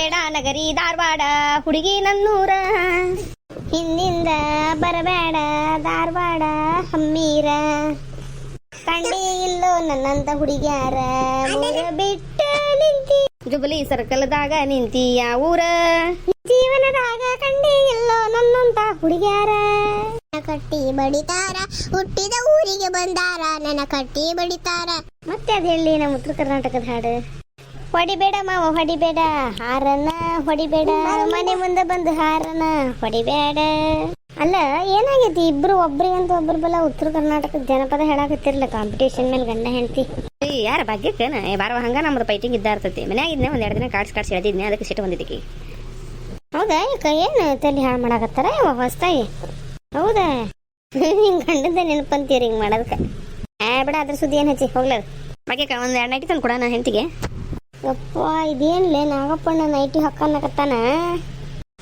ಬರಬೇಡ ನಗರಿ ಧಾರವಾಡ, ಹುಡುಗಿ ನನ್ನೂರ. ಹಿಂದಿಂದ ಬರಬೇಡ ಧಾರವಾಡ ಹಮ್ಮೀರ. ಕಂಡಿ ಇಲ್ಲೋ ನನ್ನಂತ ಹುಡುಗ್ಯಾರ ಬಿಟ್ಟ ನಿಂತಿ. ಜುಬಲಿ ಸರ್ಕಲ್ದಾಗ ನಿಂತಿ ಊರ? ಜೀವನದಾಗ ಕಂಡಿ ಇಲ್ಲೋ ನನ್ನಂತ ಹುಡುಗ್ಯಾರ? ಕಟ್ಟಿ ಬಡಿತಾರ, ಹುಟ್ಟಿದ ಊರಿಗೆ ಬಂದಾರ ನನ್ನ ಕಟ್ಟಿ ಬಡಿತಾರ. ಮತ್ತೆ ಅದ ಹೇಳಿ ನಮ್ಮ ಉತ್ತರ ಕರ್ನಾಟಕದ ಹಾಡು? ಹೊಡಿಬೇಡ ಮಾವ ಹೊಡಿಬೇಡ. ಹಾರನ ಹೊಡಿಬೇಡ. ಮನೆ ಮುಂದೆ ಬಂದು ಹಾರನ ಹೊಡಿಬೇಡ. ಅಲ್ಲ ಏನಾಗೈತಿ? ಇಬ್ರು ಅಂತ ಒಬ್ರು ಬಲ ಉತ್ತರ ಕರ್ನಾಟಕದ ಜನಪದ ಹೇಳಾಕತ್ತಿರ್ಲ ಕಾಂಪಿಟೇಷನ್ ಮೇಲೆ ಗಂಡ ಹೆಂಡತಿ. ಯಾರ ಭಾಗ್ಯಕ್ಕನ ಬಾರವ ಹಂಗ ನಮ್ದು ಪೈಟಿಂಗ್ ಇದ್ದ ಇರ್ತೈತಿ. ಮನ್ಯಾಗ ಇದ್ನೆ ಒಂದ್ ಎರಡು ದಿನ ಕಾಡ್ಸ್ ಕಾಡ್ಸ್ ಎಳ್ದಿದ್ನೆ ಅದಕ್ಕೆ ಸಿಟ್ಟು ಬಂದಿದ್ದಕ್ಕೆ. ಹೌದಾ? ಈಗ ಏನು ತಲೆ ಹಾಳು ಮಾಡಾಕತ್ತಾರ? ಹೊಸ್ತಾಗಿ ಹೌದಾ? ಹಿಂಗ್ ಗಂಡದ ನೆನಪಂತೀರಿ ಹಿಂಗ್ ಮಾಡೋದಕ್ಕೆ ಆ ಬಿಡ ಅದ್ರ ಸುದ್ದಿ ಏನು ಹಚ್ಚಿ? ಹೋಗ್ಲಾರ ಭಾಗ್ಯಕ್ಕ ಒಂದು ಎರಡು ನೈಟಿ ತಂದು ಕೊಡೋಣ ನಾ ಹೆಂಡತಿಗೆ. ಯಪ್ಪ ಇದೇನ್ಲೇ ನಾಗಪ್ಪಣ್ಣ ನೈಟಿ ಹಾಕನ್ನಕತ್ತಾನ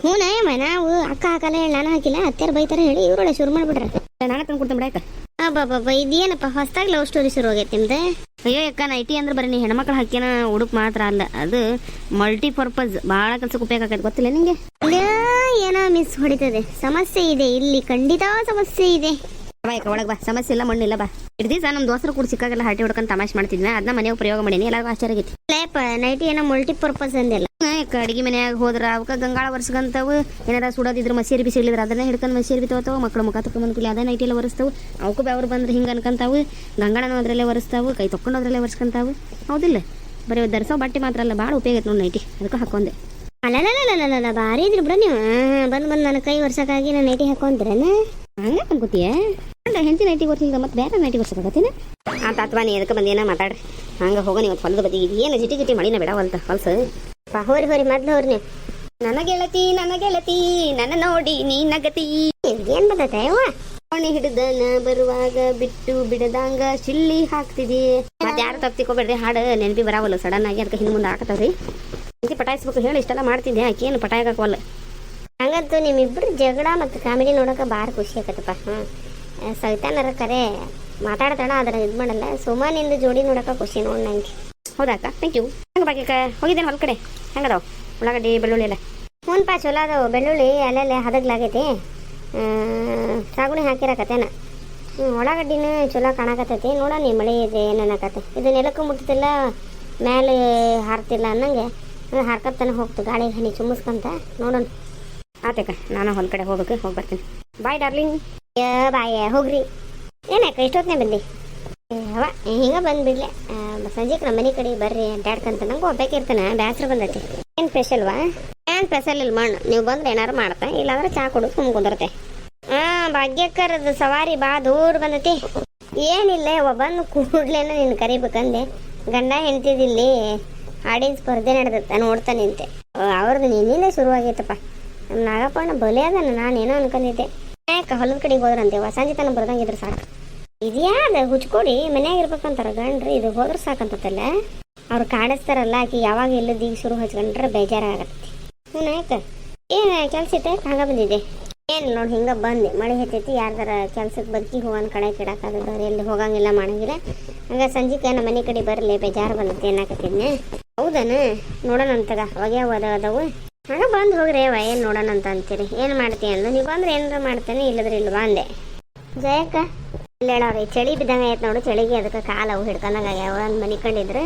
ಹ್ಞೂ ನಾಯಮ್ಮ ನಾವು ಅಕ್ಕ ಹಾಕಲ್ಲ ಹೇಳಿ ನಾನು ಹಾಕಿಲ್ಲ ಅತ್ಯಾರ ಬೈತಾರ ಹೇಳಿ ಇವ್ರೊಳೆ ಶುರು ಮಾಡ್ಬಿಡ್ರ ನಾನು ತಂದು ಕೊಡ್ತೀನಿ ಬಿಡಾಕ ಅಬ್ಬಬ್ಬ ಇದೇನಪ್ಪ ಹೊಸದಾಗಿ ಲವ್ ಸ್ಟೋರಿ ಶುರು ಹೋಗೈತೆ ನಿಮ್ದು? ಅಯ್ಯೋ ಅಕ್ಕ ನೈಟಿ ಅಂದ್ರೆ ಬರೀ ನೀ ಹೆಣ್ಮಕ್ಳು ಹಾಕ್ಯನ ಉಡುಪು ಮಾತ್ರ ಅಲ್ಲ ಅದು ಮಲ್ಟಿ ಪರ್ಪಸ್ ಭಾಳ ಕೆಲಸಕ್ಕೆ ಉಪಯೋಗ ಆಗೈತೆ ಗೊತ್ತಿಲ್ಲ ನಿಂಗೆ? ಏನೋ ಮಿಸ್ ಹೊಡಿತದೆ. ಸಮಸ್ಯೆ ಇದೆ ಇಲ್ಲಿ ಖಂಡಿತ ಸಮಸ್ಯೆ ಇದೆ. ಒಳಗೆ ಬಾ. ಸಮಸ್ಯೆ ಇಲ್ಲ ಮಣ್ಣಿಲ್ಲ ಬಾ. ಇಡ್ ದಿವಸ ನಮ್ಮ ದೋಸ್ತರು ಕೂಡ ಸಿಕ್ಕಾಗೆಲ್ಲ ಹರಟಿ ಹೊಡ್ಕೊಂಡು ತಮಾಷೆ ಮಾಡ್ತಿದ್ವಿ. ಅದನ್ನ ಮನೆಯಾಗ ಪ್ರಯೋಗ ಮಾಡೀನಿ. ಎಲ್ಲರಿಗೂ ಆಶ್ಚರ್ಯ ಆಗೈತಿ. ಲೇಪ ನೈಟಿ ಏನೋ ಮಲ್ಟಿ ಪರ್ಪಸ್ ಅಂದಿಲ್ಲ ಅಡಿಗೆ ಮನೆಯಾಗ ಹೋದ್ರ ಅವಕ್ಕ ಗಂಗಾಳ ವರ್ಷಗಂತವು ಏನಾರ ಸುಡೋದಿದ್ರು ಮಸೀರಿ ಬಿ ಅದನ್ನ ಹಿಡ್ಕೊಂಡು ಮಸೀರಿ ಬಿ ತೋತಾವ ಮಕ್ಳು ಮುಖ ತಕೊಂಡ್ ಕೂಲಿ ಅದೇ ನೈಟಿ ಎಲ್ಲ ಒರೆಸ್ತಾವು. ಅವಕ್ಕೂ ಬೆವ್ರು ಬಂದ್ರೆ ಹಿಂಗೆ ಅನ್ಕಂತಾವು. ಗಂಗಾಳನ ಅದ್ರಲ್ಲೇ ಒರೆಸ್ತಾವು. ಕೈ ತೊಕೊಂಡು ಅದ್ರಲ್ಲೇ ಒರೆಸ್ಕೊಂತಾವು. ಹೌದಿಲ್ಲ. ಬರೀ ಧರಿಸೋ ಬಟ್ಟೆ ಮಾತ್ರ ಅಲ್ಲ ಭಾಳ ಉಪಯೋಗ ಐತೆ ನೋಡಿ ನೈಟಿ. ಅದಕ್ಕೆ ಹಾಕೊಂಡೆ. ಅಲ್ಲ ಭಾರಿ ಇದ್ರಿ ಬಿಡ ನೀವು. ಬಂದು ಬಂದು ನನ್ನ ಕೈ ವರ್ಷಕ್ಕಾಗಿ ನಾನು ನೈಟಿ ಹಾಕೊಂಡ್ರೇನ? ಹಂಗ ಅನ್ಕೋತೀಯ ಹೆಂಡತಿ ನೈಟಿ ಕೊಡ್ತೀನಿ ಮತ್ತೆ ಬೇರೆ ನೈಟಿ ಕೊಡ್ಸಕತ್ತೀನಿ ಆತ ಅಥವಾ ನೀ ಎದಕ್ಕೆ ಬಂದೇನ ಮಾತಾಡ್ರಿ ಹಂಗ ಹೋಗೋ ನೀವು ಹೊಲದ ಬದಿ. ಏನ ಜಿಟಿ ಜಿಟಿ ಮಳಿನ ಬೇಡ ಹೊಲ್ತ ಹೊಲ್ಸ? ಪಾ, ಹೋರಿ ಹೋರಿ, ಮೊದ್ಲು ನನ್ನ ಗೆಳತಿ ನನ್ನ ಗೆಳತಿ ನನ್ನ ನೋಡಿ ನೀ ನಗತಿ. ಏನ್ ಯವ್ವ ಕೋಣೆ ಹಿಡಿದ ಬರುವಾಗ ಬಿಟ್ಟು ಬಿಡದಂಗ ಚಿಲ್ಲಿ ಹಾಕ್ತಿದಿ. ಮತ್ತೆ ಯಾರು ತಪ್ಪಿಕೋಬೇಡ್ರಿ ಹಾಡು, ನೆನಪಿ ಬರಾವಲ್ಲ ಸಡನ್ ಆಗಿ ಅದಕ್ಕೆ ಹಿಂದೆ ಮುಂದೆ ಹಾಕತ್ತವ್ರಿ. ಪಟಾಯಿಸ್ಬೇಕು, ಹೇಳಿ, ಇಷ್ಟೆಲ್ಲ ಮಾಡ್ತಿದ್ದೆ. ಏನು ಪಟಾಯ ಹಾಕವಲ್ಲ ಹಂಗಂತೂ ನಿಮ್ಮಿಬ್ಬರು ಜಗಳ ಮತ್ತು ಕಾಮಿಡಿ ನೋಡೋಕೆ ಭಾಳ ಖುಷಿ ಆಗತ್ತಪ್ಪ ಹಾಂ ಸವಿತಾನರ ಕರೆ ಮಾತಾಡ್ತಾಳ ಅದರ ಇದು ಮಾಡಲ್ಲ. ಸುಮಾನಿಂದ ಜೋಡಿ ನೋಡೋಕೆ ಖುಷಿ ನೋಡಿ ನಂಗೆ. ಹೌದಾಕ ಥ್ಯಾಂಕ್ ಯು ಹಂಗೆ ಬಾಕಿ ಹೋಗಿದ್ದೇನೆ ಹೊಲ ಕಡೆ. ಹೆಂಗದಾವ? ಉಳ್ಳಾಗಡ್ಡಿ, ಬೆಳ್ಳುಳ್ಳಿ ಎಲ್ಲ? ಪಾ, ಚಲೋ ಅದಾವ. ಬೆಳ್ಳುಳ್ಳಿ ಅಲ್ಲೆಲ್ಲ ಹದಗ್ಲಾಗೈತಿ. ಸಾಗುಣಿ ಹಾಕಿರಕತ್ತೇನ ಹ್ಞೂ ಉಳ್ಳಾಗಡ್ಡಿನೂ ಚಲೋ ಕಾಣಕತ್ತೈತಿ. ನೋಡೋಣ ಮಳೆ ಇದೆ ಏನೇನಾಕತ್ತೆ ಇದು ನೆಲಕ್ಕೂ ಮುಟ್ತಿಲ್ಲ ಮೇಲೆ ಹಾರ್ತಿಲ್ಲ ಅನ್ನಂಗೆ. ಹಾರ್ಕತ್ತಾನೆ ಹೋಗ್ತು ಗಾಳಿ, ಹನಿ ಚುಮ್ಮಿಸ್ಕೊಂತ ನೋಡೋಣ. ಆತೇಕ ನಾನು ಹೊಲ ಕಡೆ ಹೋಗ್ಬೇಕು, ಹೋಗಿ ಬರ್ತೀನಿ. ಬಾಯ್ ಡಾರ್ಲಿಂಗ್ ಬಾಯ ಹೋಗ್ರಿ. ಏನಕ್ಕ ಇಷ್ಟೊತ್ತನೇ ಬಂದಿ? ಅವ ಹಿಂಗ ಬಂದ್ಬಿಡ್ಲೆ ಸಂಜೆಗೆ ನಮ್ಮ ಮನೆ ಕಡೆ ಬರ್ರಿ ಅಡ್ಡಾಡ್ಕಂತ ನಂಗೆ ಹೋಗ್ಬೇಕಿರ್ತಾನೆ ಬ್ಯಾಸ್ರ ಬಂದೈತಿ. ಏನು ಸ್ಪೆಷಲ್ವಾ ಏನು ಸ್ಪೆಷಲ್ ಇಲ್ಲ ಮಣ್ಣು ನೀವು ಬಂದ್ರೆ ಏನಾರು ಮಾಡ್ತಾ, ಇಲ್ಲಾಂದ್ರೆ ಚಾ ಕುಡಿದು ಸುಮ್ ಕುಂದಿರುತ್ತೆ ಹಾಂ ಭಾಗ್ಯಕರದ ಸವಾರಿ ಬಾ, ದೂರ ಬಂದತಿ. ಏನಿಲ್ಲ ಒಬ್ಬ ಬಂದು ಕೂಡ್ಲೇನ ನೀನು ಕರಿಬೇಕಂದೆ. ಗಂಡ ಹೆಂಡ್ತಿದಿಲ್ಲಿ ಹಾಡಿನ ಸ್ಪರ್ಧೆ ನಡೆದತ್ತ ನೋಡ್ತಾ ನಿಂತೆ. ಅವ್ರದ್ದು ನಿನ್ನಿಂದ ಶುರುವಾಗೈತಪ್ಪ. ನಮ್ಮ ನಾಗಪ್ಪನ ಬಲೆ ಅದನ್ನ ನಾನೇನೋ ಅನ್ಕೊಂಡಿದ್ದೆ. ಯಾಕೆ ಹೊಲದ ಕಡೆಗೆ ಹೋದ್ರಂತೆ ಸಂಜೆ ತನಕ ಬರ್ದಂಗಿದ್ರೆ ಸಾಕು. ಅದ ಹುಚ್ಕೊಡಿ, ಮನ್ಯಾಗ ಇರ್ಬೇಕಂತಾರ ಗಂಡ್ರಿ, ಇದು ಹೋದ್ರೆ ಸಾಕಂತಲ್ಲ ಅವ್ರು ಕಾಡಿಸ್ತಾರಲ್ಲ, ಆಕಿ ಯಾವಾಗ ಇಲ್ಲದ ಈಗ ಶುರು ಹಚ್ಕೊಂಡ್ರೆ ಬೇಜಾರಾಗತ್ತೆ. ಹ್ಞೂ ಆಯ್ತು ಏನು ಕೆಲಸ ಇತ್ತೆ ಹಂಗ ಬಂದಿದ್ದೆ. ಏನು ನೋಡಿ, ಹಿಂಗೆ ಬಂದೆ. ಮಳೆ ಹೆಚ್ಚೈತಿ ಯಾರ್ದಾರ ಕೆಲ್ಸಕ್ಕೆ ಬದುಕಿ ಹೋಗೋನ್ ಕಡೆ ಕಿಡಕಾದ ಎಲ್ಲಿ ಹೋಗಂಗಿಲ್ಲ ಮಾಡಂಗಿಲ್ಲ ಹಂಗ ಸಂಜೆಗೆ ನಮ್ಮ ಮನೆ ಕಡೆ ಬರಲಿ, ಬೇಜಾರು ಬಂದತ್ತೆ ಏನಾಕತ್ತಿದ್ನೆ ಹೌದನ? ನೋಡೋಣ ಅಂತಗ ಅವಾಗೆ ಅದ ಅದಾವು? ಹಂಗ ಬಂದು ಹೋಗ್ರಿ ಅವ ಏನು ನೋಡೋಣ ಅಂತ ಅಂತೀರಿ? ಏನು ಮಾಡ್ತೀನಿ ಅಂದ ನೀವು ಬಂದ್ರೆ ಏನಾರ ಮಾಡ್ತೇನೆ, ಇಲ್ಲದ್ರೆ ಇಲ್ವಾ ಬಂದೆ ಜಯಕ್ಕ, ಇಲ್ಲ ಹೇಳವ್ರಿ ಚಳಿ ಬಿದ್ದಂಗೆ ಆಯ್ತು ನೋಡು, ಚಳಿಗೆ ಅದಕ್ಕೆ ಕಾಲು ಅವು ಹಿಡ್ಕೊಂಡಂಗೆ ಆಗ್ಯಾವ. ಒಂದು ಮನಿಕೊಂಡಿದ್ರು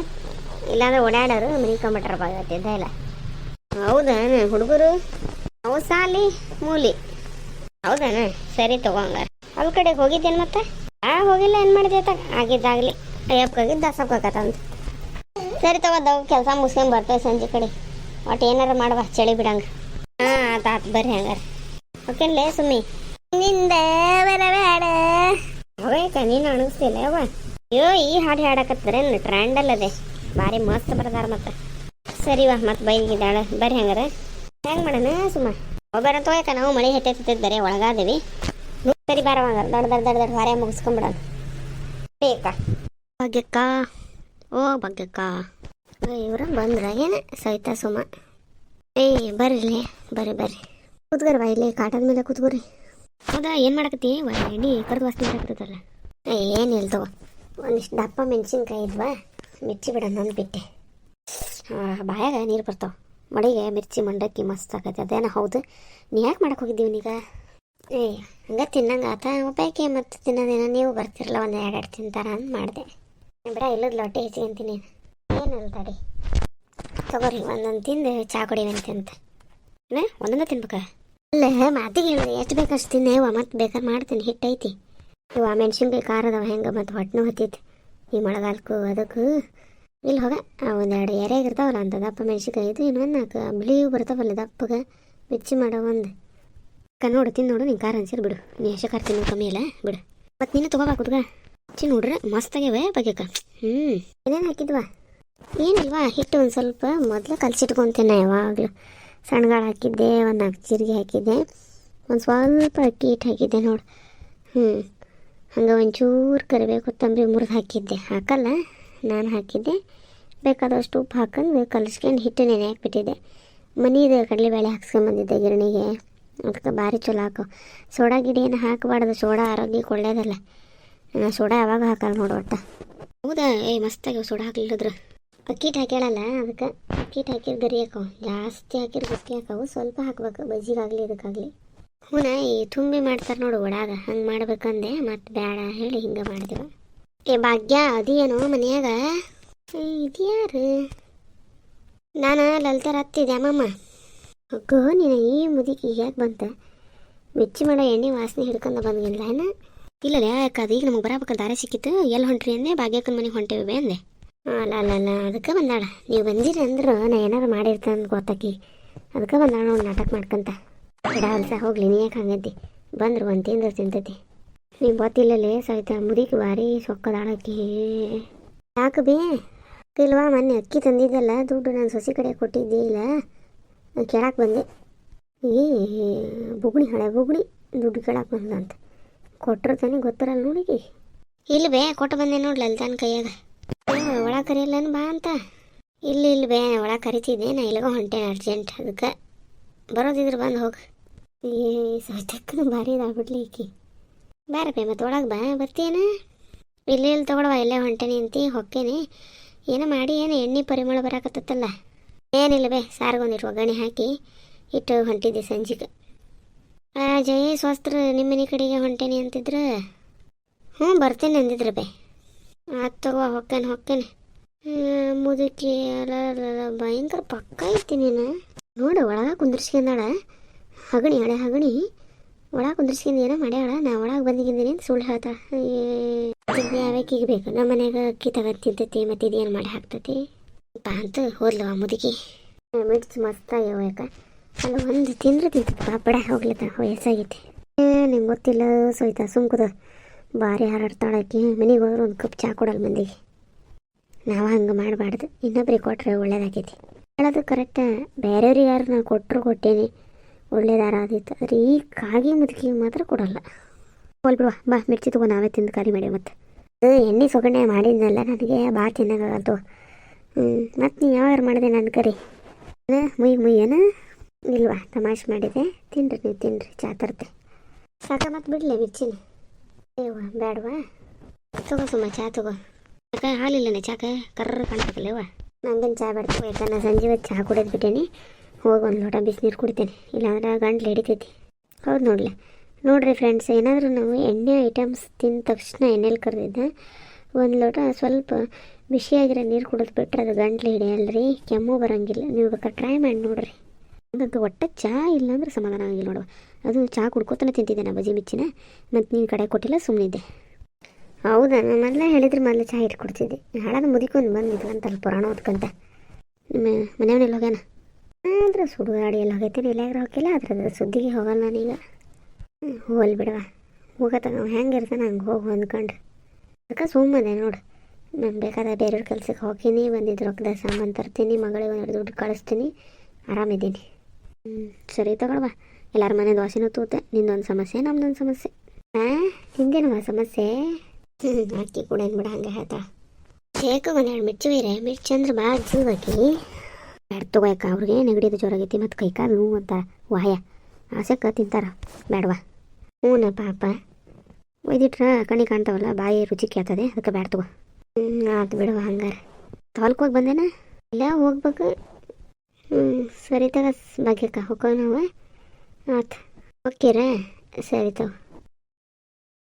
ಇಲ್ಲಾಂದ್ರೆ ಓಡಾಡೋರು ಮನಿಕೊಂಬಿಟ್ರ ಬಾಗತ್ತಿದ್ದ ಇಲ್ಲ. ಹೌದಾ ಹುಡುಗರು? ಅವು ಸಾಲಿ, ಮೂಲಿ. ಹೌದಾನ? ಸರಿ ತಗೋಂಗಾರ ಅವ್ರ ಕಡೆಗೆ ಹೋಗಿದ್ದೇನು ಮತ್ತೆ? ಆ, ಹೋಗಿಲ್ಲ, ಏನು ಮಾಡಿದೆ ತಗ ಆಗಿದ್ದಾಗಲಿ. ಅಯ್ಯಪ್ಪಗಿ ದಾಸಪ್ಪ ಅಂತ ಸರಿ ತಗೋದವು ಕೆಲಸ ಮುಗಿಸ್ಕೊಂಡು ಬರ್ತೇವೆ ಸಂಜೆ ಕಡೆ. ಒಟ್ಟು ಏನಾರು ಮಾಡುವ, ಚಳಿ ಬಿಡಂಗ. ಹಾಂ, ಆತ, ಆತು, ಬರ್ರಿ ಹಂಗಾರ. ಓಕೆನ್ಲೇ, ಸುಮ್ಮಿ. ನಿಂದ ಬರಬೇಡ ಅವೇಕ ನೀನು ಅಣಗಿಸ್ತಿಲ್ಲ ಯಾವ ಅಯ್ಯೋ, ಈ ಹಾಡು ಹಾಡಕತ್ತರೆ ಟ್ರೆಂಡ್ ಅಲ್ಲದೆ. ಭಾರಿ ಮಸ್ತ್ ಬರ್ದಾರ ಮತ್ತೆ. ಸರಿವಾ ಮತ್ತೆ ಬೈಗಿದ್ದಾಳ. ಬರ್ರಿ ಹಂಗಾರ. ಹೆಂಗೆ ಮಾಡೋಣ, ಸುಮ್ಮ. ಒಬ್ಬರ ತೋಯಕ ನಾವು ಮಳೆ ಹೆಚ್ಚೆತ್ತಿದ್ದಾರೆ ಒಳಗಾದೇವಿ. ಸರಿ ಬಾರವಾಗ ದೊಡ್ಡ ದೊಡ್ಡ ದೊಡ್ಡ ದೊಡ್ಡ ಹೊರೆ ಮುಗಿಸ್ಕೊಂಬಿಡೋಣ. ಬೇಕಾ ಭಾಗ್ಯಕ್ಕ. ಓ, ಭಾಗ್ಯಕ್ಕ. ಇವ್ರ ಬಂದ್ರ? ಏನ ಸವಿತಾ, ಸುಮ? ಏಯ್ ಬರ್ರಿ ಬರ್ರಿ ಬರ್ರಿ. ಕೂತ್ಕೊರಿ ಬಾ ಇಲ್ಲಿ, ಕಾಟದ ಮೇಲೆ ಕೂತ್ಕೋರಿ. ಹೌದಾ, ಏನು ಮಾಡಕತ್ತಿ? ಎಣ್ಣೆ ಕರೆದು ವಾಸನೆ ಮಾಡಕತ್ತಲ್ಲ ಏನ್ ತಗೋ ಒಂದಿಷ್ಟು ದಪ್ಪ ಮೆಣಸಿನ್ಕಾಯಿ ಇದ್ವಾ? ಮಿರ್ಚಿ ಬಿಡೋಣ ಅಂದ್ಬಿಟ್ಟೆ ಬಾಯಾಗ ನೀರು ಬರ್ತಾವ. ಮಡಿಗೆ ಮಿರ್ಚಿ, ಮಂಡಕ್ಕಿ ಮಸ್ತ್ ಆಗತ್ತೆ. ಅದೇನ ಹೌದು? ನೀ ಯಾಕೆ ಮಾಡಕ್ಕೆ ಹೋಗಿದ್ದೀವಿ ನೀಗ? ಏ, ಹಂಗೆ ತಿನ್ನಂಗೆ ಆತ. ಒಬ್ಬಾಕೆ ಮತ್ತು ತಿನ್ನೋದೇನೋ? ನೀವು ಬರ್ತಿರಲ್ಲ ಒಂದು ಎರಡು ಎರಡು ತಿಂತಾರ ಅಂತ ಮಾಡಿದೆ. ಬಿಡ, ಇಲ್ಲದ ಲೊಟ್ಟೆ ಹೆಚ್ಚಿಗೆ ಏನಲ್ಲ ತಡಿ ತಗೋರಿ, ಒಂದೊಂದು ತಿಂದು ಚಹಾ ಕುಡಿವಂತೆ ಅಂತ. ತಿನ್ಬೇಕಾ ಒಂದೊಂದು ತಿನ್ಬೇಕ? ಅಲ್ಲ, ಮಾತಿಗೆ ಹೇಳಿದೆ, ಎಷ್ಟು ಬೇಕಷ್ಟು ತಿನ್ನೇವ ಮತ್ತೆ ಬೇಕಾದ್ರೆ ಮಾಡ್ತೀನಿ ಹಿಟ್ಟೈತಿ ಇವ ಮೆಣಸಿನ್ಕಾಯಿ ಖಾರ ಅದಾವ ಹೆಂಗೆ ಮತ್ತು ಹೊಟ್ಟೆನೂ ಹತ್ತೈತಿ ಈ ಮಳೆಗಾಲಕ್ಕೂ ಅದಕ್ಕೂ. ಇಲ್ಲಿ ಹೋಗ ಒಂದೆರಡು ಎರೆ ಇರ್ತಾವಲ್ಲ, ಅಂತ ದಪ್ಪ ಮೆಣಸಿನ್ಕಾಯಿ ಇದು ಇನ್ನೊಂದು ನಾಲ್ಕು ಬಿಳಿ ಬರ್ತಾವಲ್ಲ ದಪ್ಪಗೆ ಮಿಚ್ಚಿ ಮಾಡೋ ಒಂದು. ಅಕ್ಕ ನೋಡು ತಿಂದು ನೋಡು, ನೀನು ಖಾರ ಅನ್ಸಿರ್ ಬಿಡು. ನೀ ಎಷ್ಟು ಖಾರ ತಿನ್ನೋ ಕಮ್ಮಿ ಇಲ್ಲ, ಬಿಡು. ಮತ್ತು ನೀನು ತೊಗೋಬೇಕು ಹುಡುಗ ಹಚ್ಚಿ ನೋಡ್ರಿ ಮಸ್ತಾಗೆ ಆಗ್ಯಾವೆ ಬಗ್ಗೆಕ ಹ್ಞೂ ಏನೇನು ಹಾಕಿದ್ವಾ? ಏನಿಲ್ವಾ ಹಿಟ್ಟು ಒಂದು ಸ್ವಲ್ಪ ಮೊದಲು ಕಲಸಿಟ್ಕೊತೇನೆ ಯಾವಾಗಲೂ. ಸಣ್ಣಗಾಳು ಹಾಕಿದ್ದೆ, ಒಂದು ನಾಲ್ಕು ಜೀರಿಗೆ ಹಾಕಿದ್ದೆ. ಒಂದು ಸ್ವಲ್ಪ ಅಕ್ಕಿ ಹಿಟ್ಟು ಹಾಕಿದ್ದೆ ನೋಡು. ಹ್ಞೂ ಹಂಗೆ ಒಂಚೂರು ಕರಿಬೇವು, ಕೊತ್ತಂಬರಿ ಮುರಿದು ಹಾಕಿದ್ದೆ. ಹಾಕಲ್ಲ? ನಾನು ಹಾಕಿದ್ದೆ. ಬೇಕಾದಷ್ಟು ಉಪ್ಪು ಹಾಕೊಂಡು ಕಲಿಸ್ಕೊಂಡು ಹಿಟ್ಟು ನೆನೆ ಹಾಕ್ಬಿಟ್ಟಿದ್ದೆ. ಮನೀದು ಕಡಲೆಬೇಳೆ ಹಾಕ್ಸ್ಕೊಂಬಂದಿದ್ದೆ ಗಿರಣಿಗೆ. ಅದಕ್ಕೆ ಭಾರಿ ಚಲೋ ಹಾಕೋ. ಸೋಡಾ ಗಿಡ ಏನು ಹಾಕಬಾರ್ದು, ಸೋಡಾ ಆರೋಗ್ಯಕ್ಕೆ ಒಳ್ಳೇದಲ್ಲ. ಸೋಡಾ ಯಾವಾಗ ಹಾಕಲ್ಲ ನೋಡು ಒಟ್ಟು. ಹೌದಾ? ಏ ಮಸ್ತಾಗಿ ಸೋಡಾ ಹಾಕ್ಲಿಲ್ಲದ್ರು. ಅಕ್ಕಿಟ್ಟು ಹಾಕ್ಯಾಳಲ್ಲ ಅದಕ್ಕೆ. ಅಕ್ಕಿಟ್ಟು ಹಾಕಿರ್ ಗರಿ ಹಾಕವು. ಜಾಸ್ತಿ ಹಾಕಿರ್ ಗಟ್ಟಿ ಹಾಕವು. ಸ್ವಲ್ಪ ಹಾಕ್ಬೇಕು. ಬಜ್ಜಿಗಾಗಲಿ, ಇದಕ್ಕಾಗಲಿ. ಹೂನ ಈ ತುಂಬಿ ಮಾಡ್ತಾರೆ ನೋಡು ಒಡಾಗ ಹಂಗೆ ಮಾಡ್ಬೇಕಂದೆ. ಮತ್ತು ಬೇಡ ಹೇಳಿ ಹಿಂಗೆ ಮಾಡಿದೆವು ಏ, ಭಾಗ್ಯ, ಅದೇನೋ ಮನ್ಯಾಗ? ಇದ್ಯಾರು? ನಾನು ಲಲಿತಾರ ಹತ್ತಿದ್ದೆ ಅಮ್ಮಮ್ಮ ಅಕ್ಕೋ, ನೀನು ಈ ಮುದುಕಿ ಯಾಕೆ ಬಂತ? ಮೆಚ್ಚಿ ಮಾಡೋ ಎಣ್ಣೆ ವಾಸನೆ ಹಿಡ್ಕೊಂಡು ಬಂದಿಲ್ಲ ಏನ? ಇಲ್ಲಲ್ಲ ಯಾಕೆ ಅದು ಈಗ ನಮಗೆ ಬರಬೇಕು ದಾರ ಸಿಕ್ಕಿತ್ತು. ಎಲ್ಲಿ ಹೊಂಟ್ರಿ ಅಂದೆ ಭಾಗ್ಯಕ್ಕನ ಮನೆಗೆ ಹೊಂಟೇವೆ ಅಂದೆ. ಅಲ್ಲ ಅಲ್ಲ ಅಲ್ಲ ಅದಕ್ಕೆ ಬಂದಾಳ. ನೀವು ಬಂದಿರಿ ಅಂದ್ರೆ ನಾ ಏನಾರು ಮಾಡಿರ್ತಾನೆ ಗೊತ್ತಾಕಿ. ಅದಕ್ಕೆ ಬಂದಾಳ ನೋಡಿ ನಾಟಕ ಮಾಡ್ಕೊಂತ. ಅಲ್ಸ, ಹೋಗ್ಲಿ, ನೀ ಯಾಕೆ ಹಂಗಂತಿ ಬಂದ್ರು, ಒಂದು ತಿಂದ್ರೆ ತಿಂತೈತಿ. ನೀವು ಗೊತ್ತಿಲ್ಲಲೇ ಸಹಿತ ಮುದಿಗೆ ಭಾರಿ ಸೊಕ್ಕದಾಳಕ್ಕಿ ಯಾಕೆ ಬೇ? ಇಲ್ವಾ? ಮೊನ್ನೆ ಅಕ್ಕಿ ತಂದಿದ್ದಲ್ಲ, ದುಡ್ಡು ನಾನು ಸೊಸಿ ಕಡೆ ಕೊಟ್ಟಿದ್ದೆ ಇಲ್ಲ. ಕೇಳಕ್ಕೆ ಬಂದೆ. ಏ, ಬುಗುಣಿ ಹಳೆ ಬುಗುಣಿ, ದುಡ್ಡು ಕೇಳಕ್ಕೆ ಬಂದ ಅಂತ. ಕೊಟ್ಟರು ತಾನೇ ಗೊತ್ತಿರಲ್ಲ ನೋಡಿಗಿ ಇಲ್ಲ ಬೇ, ಕೊಟ್ಟು ಬಂದೆ ನೋಡ್ಲಲ್ಲ ತಾನು ಕೈಯಾಗ. ಕರಿಯಲ್ಲನ್ ಬಾ ಅಂತ. ಇಲ್ಲಿ ಇಲ್ಲಿ ಬೇ ಒಳ ಕರಿತಿದ್ದೆ, ನಾ ಇಲ್ಲಿಗೋ ಹೊಂಟೇನೆ ಅರ್ಜೆಂಟ್ ಅದಕ್ಕೆ. ಬರೋದಿದ್ರೆ ಬಂದು ಹೋಗಿ. ಏ ಸತ್ಯಕ್ಕದು ಭಾರಿ ಇದಾಗ್ಬಿಡ್ಲಿ ಈಕಿ. ಬೇ ಮತ್ತೆ ಒಳಗೆ ಬಾ ಬರ್ತೀಯನ ಇಲ್ಲಿ ಇಲ್ಲಿ ತೊಗೊಳವ, ಇಲ್ಲೇ ಹೊಂಟೇನಿ ಅಂತ, ಹೊಕ್ಕೇನಿ. ಏನೋ ಮಾಡಿ, ಏನು ಎಣ್ಣೆ ಪರಿಮಳ ಬರಾಕತ್ತಲ್ಲ ಏನಿಲ್ಲ ಬೇ ಸಾರ್ಗೊಂದಿಟ್ಟು ಒಗ್ಗರಣೆ ಹಾಕಿ ಇಟ್ಟು ಹೊಂಟಿದ್ದೆ ಸಂಜೆಗೆ. ಆ, ಜಯ, ಸ್ವಸ್ತ್ರ ನಿಮ್ಮ ಮನೆ ಕಡೆಗೆ ಹೊಂಟೇನಿ ಅಂತಿದ್ರು? ಹ್ಞೂ ಬರ್ತೇನೆ ಅಂದಿದ್ರು ಬೇ. ಆತ್ ತಗೋ, ಹೊಕ್ಕೇನೆ ಹೊಕ್ಕೇನೆ. ಮುದುಕಿ ಅಲ್ಲ ಭಯಂಕರ ಪಕ್ಕ ಐತಿ ನೀನು. ನೋಡು, ಒಳಗ ಕುಂದ್ರಿಸ್ಕೊಂಡಾಳ. ಹಗಣಿ ಅಳೆ ಹಗಣಿ. ಒಳಗೆ ಕುಂದ್ರಿಸ್ಕೊಂಡು ಏನೋ ಮಾಡ್ಯಾಳ. ನಾ ಒಳಗೆ ಬಂದಿದ್ದೀನಿ ಅಂತ ಸುಳ್ಳು ಹೇಳ್ತಾಳ. ಯಾವ್ಯಾಕಿಗೆ ಬೇಕು. ನಮ್ಮ ಮನ್ಯಾಗ ಅಕ್ಕಿ ತಗೊಂಡು ತಿಂತೈತಿ ಮತ್ತು ಇದೇನು ಮಾಡಿ ಹಾಕ್ತೈತಿ? ಪಾ ಅಂತ ಹೋದ್ಲವ ಮುದುಕಿ. ಮಿಡ್ಸ್ ಮಸ್ತ್ ಯಾಕ? ಅಲ್ಲ, ಒಂದು ತಿಂದ್ರೆ ತಿಂತೈತಿ ಪಾಪಡ ಹೋಗ್ಲತ್ತ. ವಯಸ್ಸಾಗೈತಿ. ನಿಂಗೆ ಗೊತ್ತಿಲ್ಲ ಸೋಯ್ತಾ ಸುಮ್ಕದ. ಭಾರಿ ಹಾರಾಡ್ತಾಳಕ್ಕೆ ಮನೆಗೆ ಹೋದ್ರೆ ಒಂದು ಕಪ್ ಚಾ ಕೊಡಲ್ಲ ಮಂದಿಗೆ. ನಾವು ಹಂಗೆ ಮಾಡಬಾರ್ದು. ಇನ್ನೊಬ್ರಿಗೆ ಕೊಟ್ಟರೆ ಒಳ್ಳೇದಾಗೈತಿ. ಹೇಳೋದು ಕರೆಕ್ಟ ಬೇರೆಯವ್ರಿಗೆ ಯಾರು ನಾನು ಕೊಟ್ಟರು ಕೊಟ್ಟೇನಿ ಒಳ್ಳೇದಾರ ಆದಿತ್ತು ಆದರೆ ಈ ಕಾಗಿ ಮುದುಕಿಗೆ ಮಾತ್ರ ಕೊಡಲ್ಲ. ಹೋಲ್ ಬಿಡುವ ಬಾ, ಮಿರ್ಚಿ ತಗೋ, ನಾವೇ ತಿಂದು ಖಾಲಿ ಮಾಡಿ ಮತ್ತೆ. ಅದು ಎಣ್ಣೆ ಸೊಗಣೆ ಮಾಡಿದ್ನಲ್ಲ, ನನಗೆ ಭಾಳ ಚೆನ್ನಾಗತ್ತು ಹ್ಞೂ ಮತ್ತು ನೀ ಯಾವ್ಯಾರು ಮಾಡಿದೆ ನನ್ನ ಕರಿ? ಮುಯ್ ಮುಯ್ ಮುಯ್ಯನ ಇಲ್ವಾ, ತಮಾಷೆ ಮಾಡಿದೆ. ತಿನ್ರಿ, ನೀವು ತಿನ್ರಿ, ಚಾ ತರ್ತೆ. ಸಾಕ ಮತ್ತೆ ಬಿಡಲೆ ಮಿರ್ಚಿನ? ಏವ ಬೇಡವಾ ತಗೋ ಸುಮ್ಮ, ಚಾ ತಗೋ. ಯಾಕೆ ಹಾಲಿಲ್ಲನೆ ಚಾಕ ಕರ್ರ ಕಾಣ್ಬೇಕಲ್ಲವ ನಂಗೇನು ಚಾ ಬೇಡ ತಗೋ ಯಾಕಂದ್ರೆ ಸಂಜೆ ಹೊತ್ತು ಚಹಾ ಕುಡಿಯೋದು ಬಿಟ್ಟೇನಿ. ಹೋಗಿ ಒಂದು ಲೋಟ ಬಿಸಿನೀರು ಕುಡಿತೇನೆ, ಇಲ್ಲಾಂದ್ರೆ ಗಂಟ್ಲು ಹಿಡಿತೈತಿ. ಹೌದು ನೋಡ್ಲೆ. ನೋಡ್ರಿ ಫ್ರೆಂಡ್ಸ್ ಏನಾದರೂ ನಾವು ಎಣ್ಣೆ ಐಟಮ್ಸ್ ತಿಂದ ತಕ್ಷಣ ಎಣ್ಣೆಲಿ ಕರೆದಿದ್ದೆ, ಒಂದು ಲೋಟ ಸ್ವಲ್ಪ ಬಿಸಿಯಾಗಿರೋ ನೀರು ಕುಡಿದು ಬಿಟ್ರೆ ಅದು ಗಂಟ್ಲು ಹಿಡಿಯಲ್ಲ ರೀ ಕೆಮ್ಮು ಬರೋಂಗಿಲ್ಲ. ನೀವು ಬೇಕಾದ್ರೆ ಟ್ರೈ ಮಾಡಿ ನೋಡ್ರಿ. ನಂಗೆ ಒಟ್ಟು ಚಹಾ ಇಲ್ಲಾಂದ್ರೆ ಸಮಾಧಾನ ಆಗಿಲ್ಲ ನೋಡುವ ಅದು ಚಹಾ ಕುಡ್ಕೋತಾನೆ ತಿಂತಿದ್ದೆ ನಾ ಬಜಿ ಮಿಚ್ಚಿನ ಮತ್ತು ನೀನು ಕಡೆ ಕೊಟ್ಟಿಲ್ಲ ಸುಮ್ಮನಿದ್ದೆ ಹೌದಾ? ನಾನು ಮೊದಲೇ ಹೇಳಿದ್ರೆ ಮೊದಲೇ ಚಹಾ ಇಟ್ಟು ಕೊಡ್ತಿದ್ದೆ ಹಾಳಾದ ಮುದಿಕೊಂಡು ಬಂದಿದ್ದು ಅಂತಲ್ಲ ಪುರಾಣ ಓದ್ಕಂತ ಮನೆಯವನೆಲ್ಲ ಹೋಗ್ಯಾನ? ಆದ್ರೆ ಸುಡುಗಾಡಿ ಎಲ್ಲ ಹೋಗೈತೆ ಎಲ್ಲಾಗ್ರ ಹೋಗಿಲ್ಲ ಅದ್ರದ ಸುದ್ದಿಗೆ ಹೋಗಲ್ಲ ನಾನೀಗ ಹೋಗಲ್ ಬಿಡವ ಹೋಗತ್ತ ನಾವು ಹೆಂಗೆ ಇರ್ತಾನೆ ಹಂಗೆ ಹೋಗಿ ಹೊಂದ್ಕೊಂಡು ಅದಕ್ಕೆ ಸುಮ್ಮನೆ ನೋಡು. ನಾನು ಬೇಕಾದ ಬೇರೆಯವ್ರ ಕೆಲ್ಸಕ್ಕೆ ಹೋಗ್ತೀನಿ ಬಂದಿದ್ದು ರೊಕ್ಕದ ಸಾಮಾನು ತರ್ತೀನಿ, ಮಗಳಿಗೆ ಒಂದು ದುಡ್ಡು ಕಳಿಸ್ತೀನಿ. ಆರಾಮಿದ್ದೀನಿ. ಹ್ಞೂ ಸರಿ ತಗೊಳ್ವಾ. ಎಲ್ಲರ ಮನೆ ದೋಸೆನೂ ತೂತೆ. ನಿಂದೊಂದು ಸಮಸ್ಯೆ, ನಮ್ದೊಂದು ಸಮಸ್ಯೆ. ಹಾಂ ಹಿಂಗೇನವ ಸಮಸ್ಯೆ? ಹ್ಞೂ ಅಕ್ಕಿ ಕೂಡ ಏನು ಬಿಡ, ಹಂಗೆ ಹೇಳ್ತಾಳೆ ಏಕ ಒಂದೆರಡು ಮಿರ್ಚಿ ಬೇರೆ ಮಿರ್ಚಿ ಅಂದ್ರೆ ಭಾಳ ಜೀವಕಿ ಬ್ಯಾಡ ತಗೋಯಕ್ಕ ಅವ್ರಿಗೆ ನೆಗಡಿದು ಜ್ವರಾಗೈತಿ ಮತ್ತು ಕೈ ಕಾಲು ನೋವು ಅಂತ ವಾಯ. ಆಸೆಕ್ಕ ತಿಂತಾರ ಬೇಡವಾ ಹ್ಞೂನ ಪಾಪ. ಒಯ್ದಿಟ್ರ ಕಣ್ಣಿ ಕಾಣ್ತಾವಲ್ಲ, ಬಾಯಿ ರುಚಿ ಕೇಳ್ತದೆ, ಅದಕ್ಕೆ ಬ್ಯಾಡ ತಗೋ ಹ್ಞೂ ಆತು ಬಿಡುವ ಹಂಗಾರೆ. ಹೋಗಿ ಬಂದೇನ? ಇಲ್ಲ, ಹೋಗ್ಬೇಕು. ಹ್ಞೂ ಸರಿ ತಗ, ಭಾಗ್ಯಕ್ಕ, ಹೋಗೋ ನಾವು. ಆತು ಓಕೆರಾ ಸರಿ ತಗೋ.